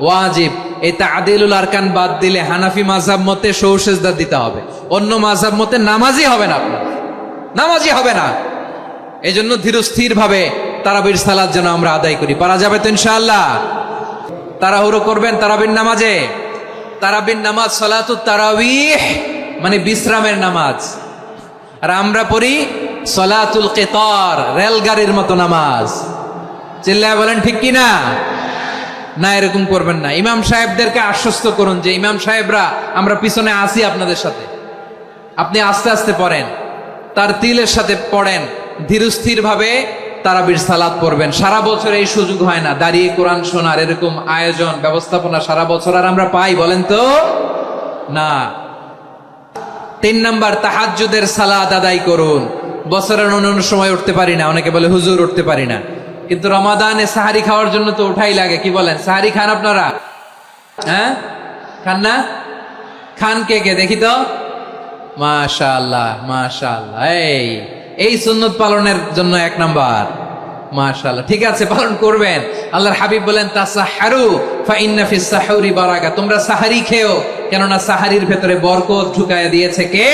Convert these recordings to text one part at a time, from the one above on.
ওয়াজিব। এই তাদিলুল আরকান বাদ দিলে হানাফি মাঝাব মতে সৌ সেজদা দিতে হবে। অন্য মাঝাব মতে নামাজই হবে না আপনার। নামাজই হবে না। এই জন্য ধীরস্থির ভাবে তারাবির সালাদ যেন আমরা আদায় করি। পারা যাবে তো ইনশাআল্লাহ। তাড়াহুড়ো করবেন তারাবির নামাজে। তারাবির নামাজ সালাতু তারাবিহ মানে বিশ্রামের নামাজ। আর আমরা পড়ি সলাতুল কেতর, রেলগাড়ির মতো নামাজ। চিল্লায় বলেন ঠিক কি না, এরকম করবেন না। ইমাম সাহেবদেরকে আশ্বস্ত করুন যে, ইমাম সাহেবরা, আমরা পিছনে আসি আপনাদের সাথে। আপনি আস্তে আস্তে পড়েন। তার তিলের সাথে পড়েন। ধীরস্থির ভাবে তারাবির সালাদ পড়বেন। সারা বছর এই সুযোগ হয় না। দাঁড়িয়ে কোরআন শোনার এরকম আয়োজন, ব্যবস্থাপনা সারা বছর আর আমরা পাই, বলেন তো? না। তিন নাম্বার, তাহাজ্জুদের সালাদ আদায় করুন। বছরের অন্য সময় উঠতে পারি না। অনেকে বলে, হুজুর, উঠতে পারি না। কিন্তু রমাদানে সাহারি খাওয়ার জন্য তো ওঠাই লাগে, কি বলেন? সাহারি খান আপনারা? হ্যাঁ? খান না? খান কে কে? দেখি তো। মাশাআল্লাহ মাশাআল্লাহ। এই এই সুন্নত পালনের জন্য এক নাম্বার। মাশাআল্লাহ, ঠিক আছে, পালন করবেন। আল্লাহর হাবিব বলেন, তাসাহারু ফা ইন্না ফিস সাহুরি বারাকা। তোমরা সাহারি খেও, কেননা সাহারির ভেতরে বরকত ঢুকায় দিয়েছে কে?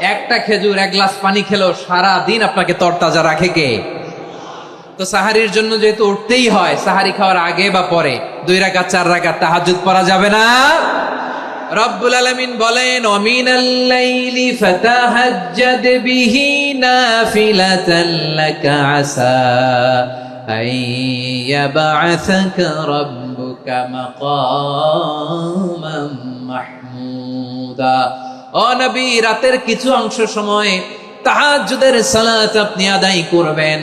একটা খেজুর, এক গ্লাস পানি খেলো সারা দিন আপনাকে তরতাজা রাখে কে? তো সাহারির জন্য যেহেতু উঠতেই হয়, সাহারি খাওয়ার আগে বা পরে, দুই রাকাত, চার রাকাত তাহাজ্জুদ পড়া যাবে না। রব্বুল আলামিন বলেন, অমিনাল লাইলি ফাতাহাজ্জাদ বিহি নাফিলাতান লাকা আসা আন ইয়াবআসাকা রাব্বুকা মাকামান মাহমুদা। ও নবী, রাতের কিছু অংশ সময় তাহাজ্জুদের সালাত আপনি আদায় করবেন।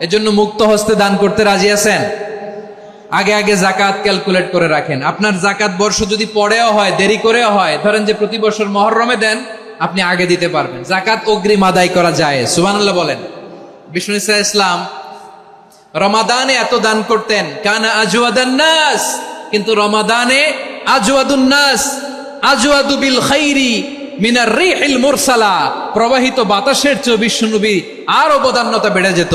এজন্য মুক্ত হস্তে দান করতে রাজি আছেন? আগে আগে জাকাত ক্যালকুলেট করে রাখেন। আপনার জাকাত বর্ষ যদি পরেও হয়, দেরি করেও হয়, ধরেন যে প্রতি বছর মহরমে দেন, আপনি আগে দিতে পারবেন। জাকাত অগ্রিম আদায় করা যায় সুবহানাল্লাহ বলেন। বিষ্ণু ইসা ইসলাম, রমাদানে এত দান করতেন, কানা আজওয়াদান নাস, কিন্তু রমাদানে আজওয়াদুন নাস, আজওয়াদু বিল খাইরি মিনার রিহিল মুরসালা, প্রবাহিত বাতাসের চেয়ে বিশ্বনবী আর অবদান্যতা বেড়ে যেত।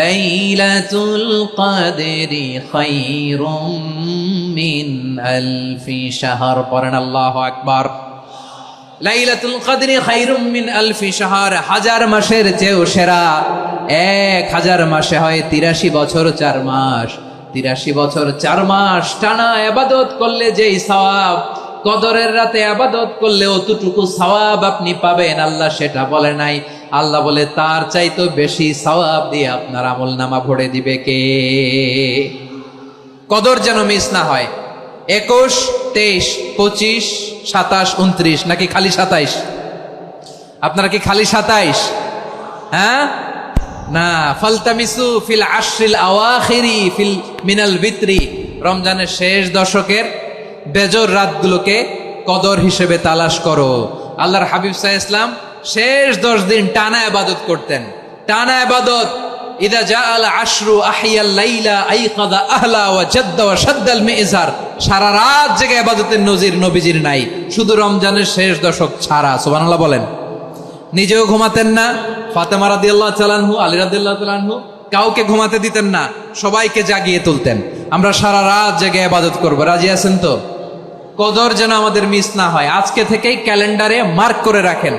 লাইলাতুল কাদেরি খায়রুম মিন আলফি শাহর, পড়েন আল্লাহু আকবার। লাইলাতুল কাদরি খায়রুম মিন আলফি শাহর, হাজার মাসের চেয়েও সেরা। এক হাজার মাসে হয় তিরাশি বছর চার মাস। তিরাশি বছর চার মাস টানা আবাদত করলে যেই সওয়াব, কদরের রাতে আবাদত করলে অতটুকু সওয়াব আপনি পাবেন, আল্লাহ সেটা বলে নাই। আল্লাহ বলে, তার চাইতো বেশি সওয়াব দিয়ে আপনার আমল নামা ভরে দিবে কে? কদর যেন মিস না হয়। একুশ, তেইশ, পঁচিশ, সাতাশ, উনত্রিশ, নাকি খালি সাতাইশ? আপনারা কি খালি সাতাইশ? হ্যাঁ? না, ফালতামিসু ফিল আশ্রিল আওয়াখিরি ফিল মিনাল বিত্রি। রমজানের শেষ দশকের বেজর রাতগুলোকে কদর হিসেবে তালাশ করো। আল্লাহর হাবিব সাহা ইসলাম শেষ দশ দিন টানা আবাদত করতেন। টানা আবাদত জা আল সারা রাত নজির নাই। শুধু রমজানের শেষ দশক বলেন। নিজেও ঘুমাতেন না। ফাতেমা কাউকে ঘুমাতে দিতেন না। সবাইকে জাগিয়ে তুলতেন। আমরা সারা রাত জেগে আবাদত করব। রাজি আছেন তো? কদর যেন আমাদের মিস না হয়। আজকে থেকেই ক্যালেন্ডারে মার্ক করে রাখেন।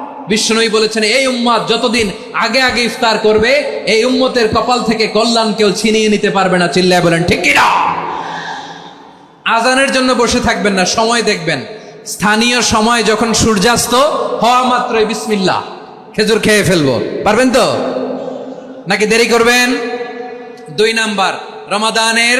বিষ্ণুই বলেছেন, এই উম্মত যতদিন আগে আগে ইফতার করবে, এই উম্মতের কপাল থেকে কল্যাণ কেউ ছিনিয়ে নিতে পারবে না। চিল্লায় বলেন, ঠিক কিনা? আজানের জন্য বসে থাকবেন না, সময় দেখবেন। স্থানীয় সময় যখন সূর্যাস্ত, হওয়া মাত্রই বিসমিল্লাহ, খেজুর খেয়ে ফেলব। পারবেন তো? নাকি দেরি করবেন? দুই নাম্বার, রমাদানের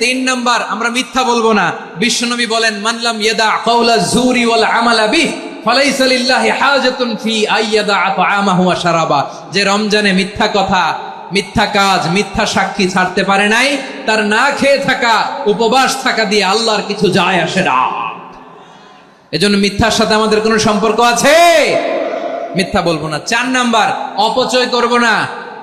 তিন নাম্বার, আমরা মিথ্যা বলব না। বিশ্বনবী বলেন মানলাম ইয়াদা কাউলা জুরি ওয়াল আমালা বিহ ফালাইসা লিল্লাহি হাজাতুন ফি আইয়াদা আতআমাহু ওয়া শারাবা। যে রমজানে মিথ্যা কথা, মিথ্যা কাজ, মিথ্যা সাক্ষী ছাড়তে পারে নাই, তার না খেয়ে থাকা, উপবাস থাকা দিয়ে আল্লাহর কিছু যায় আসে না। এজন্য মিথ্যার সাথে আমাদের কোনো সম্পর্ক আছে? মিথ্যা বলব না। চার নাম্বার, অপচয় করব না।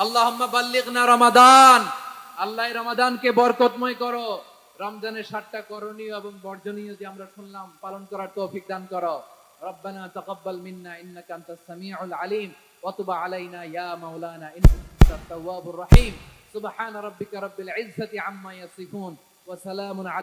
আল্লাহ বাল্লিগনা রমাদান আল্লাহ এই রমাদানকে বরকতময় করো রমজানের ষাটটা করণীয় এবং বর্জনীয় যে আমরা শুনলাম পালন করার তৌফিক দান করো ربنا تقبل منا انك انت السميع العليم وتب علينا يا مولانا انك انت التواب الرحيم سبحان ربك رب العزه عما يصفون وسلام على